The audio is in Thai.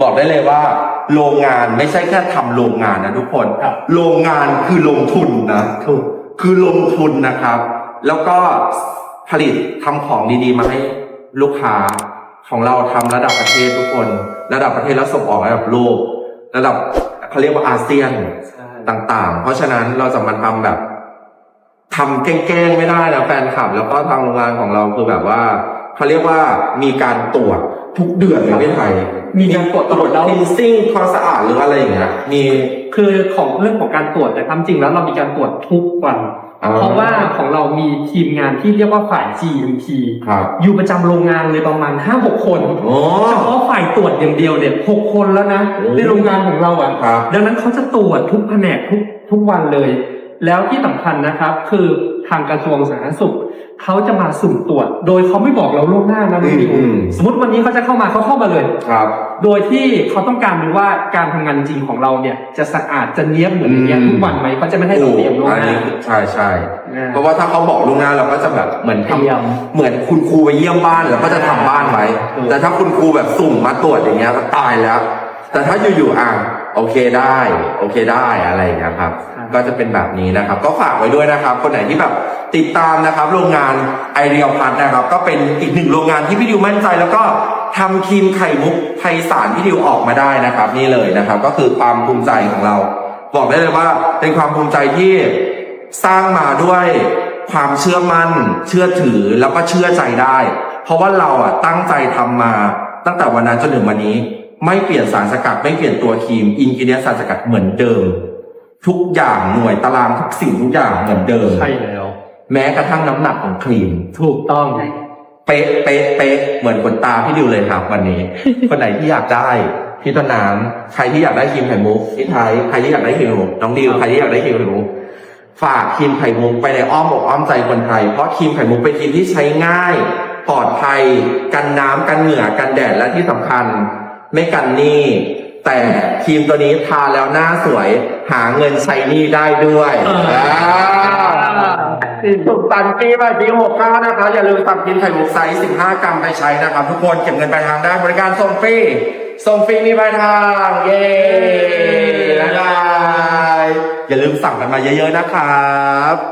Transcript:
บอกได้เลยว่า โรงงานไม่ใช่แค่ทำโรงงานนะทุกคน ครับ โรงงานคือลงทุนนะ ถูก คือลงทุนนะครับ แล้วก็ผลิตทำของดีๆ มาให้ลูกค้าของเราทำระดับประเทศทุกคน ระดับประเทศแล้วส่งออกระดับโลก ระดับเขาเรียกว่าอาเซียนใช่ ต่างๆ เพราะฉะนั้นเราจะมาทำแบบทำแกล้งๆไม่ได้นะแฟนคลับ แล้วก็ทางโรงงานของเราคือแบบว่าเขาเรียกว่ามีการตรวจ ทุกเดือนในประเทศไทยมีการตรวจตรวจแล้วคลีนซิ่งความสะอาดหรืออะไรอย่างเงี้ยมี คือของเรื่องของการตรวจแต่ความจริงแล้วเรามีการตรวจทุกวัน อ่าเพราะว่าของเรามีทีมงานที่เรียกว่าฝ่าย GMP ครับ อยู่ประจำโรงงานเลยประมาณ5-6คนโอ้ เฉพาะฝ่ายตรวจอย่างเดียวเนี่ย6คนแล้วนะโอ้ ในโรงงานของเราอะ ครับ ดังนั้นเขาจะตรวจทุกแผนกทุกทุกวันเลย แล้วที่สำคัญนะครับ คือ ทางกระทรวงสาธารณสุขเขาจะมาสุ่มตรวจ โดยเขาไม่บอกเราล่วงหน้านะน้องดิวอืม สมมติวันนี้เขาจะเข้ามาเขาเข้ามาเลย ครับ โดยที่เขาต้องการดูว่าการทำงานจริงของเราเนี่ยจะสะอาดจะเนี้ยบเหมือนอย่างเงี้ยอืม ทุกวันไหมเขาจะไม่ให้เราเตรียมล่วงอันหนี้น้าคือใช่ใช่นะเพราะว่าถ้าเขาบอกล่วงหน้าเราก็จะแบบเหมือนเตรียม เหมือนคุณครูไปเยี่ยมบ้านแล้วก็จะทำบ้านไว้ ถูก แต่ถ้าคุณครูแบบสุ่มมาตรวจอย่างเงี้ยก็ตายแล้ว แต่ถ้าอยู่ๆอะ โอเคได้ โอเคได้อะไรอย่างเงี้ยครับ ก็จะเป็นแบบนี้นะครับ ก็ฝากไว้ด้วยนะครับ คนไหนที่แบบติดตามนะครับ โรงงานไอเรียลพัทนะครับ ก็เป็นอีกหนึ่งโรงงานที่พี่ดิวมั่นใจแล้วก็ทำครีมไข่มุกไทยสารพี่ดิวออกมาได้นะครับ นี่เลยนะครับ ก็คือความภูมิใจของเรา บอกได้เลยว่าเป็นความภูมิใจที่สร้างมาด้วยความเชื่อมั่น เชื่อถือแล้วก็เชื่อใจได้ เพราะว่าเราอะตั้งใจทำมาตั้งแต่วันนั้นจนถึงวันนี้ ไม่เปลี่ยนสารสกัด ไม่เปลี่ยนตัวครีม อินกิเดียนสารสกัดเหมือนเดิม ทุกอย่างหน่วยตารางทุกสิ่งทุกอย่างเหมือนเดิม ใช่แล้ว แม้กระทั่งน้ำหนักของครีม ถูกต้อง เป๊ะเป๊ะเป๊ะเหมือนขนตาพี่ดิวเลยครับวันนี้ คนไหนที่อยากได้พี่ต้นน้ำใครที่อยากได้ครีมไข่มุกพี่ไทยใครที่อยากได้ครีมไข่มุกน้องดิวใครที่อยากได้ครีมไข่มุกฝากครีมไข่มุกไปในอ้อมอกอ้อมใจคนไทย เพราะครีมไข่มุกเป็นครีมที่ใช้ง่าย ปลอดภัย กันน้ำกันเหงื่อกันแดดและที่สำคัญ ไม่กันหนี้ แต่ครีมตัวนี้ทาแล้วหน้าสวย หาเงินใช้หนี้ได้ด้วยอ่าอ่าสุขสันต์ปีใหม่ปี69นะครับอย่าลืมสั่งกินไข่มุกไซส์15 กรัมไปใช้นะครับทุกคนเก็บเงินปลายทางได้บริการส่งฟรีส่งฟรีมีปลายทาง เย้บ๊ายบายอย่าลืมสั่งกันมาเยอะๆนะครับ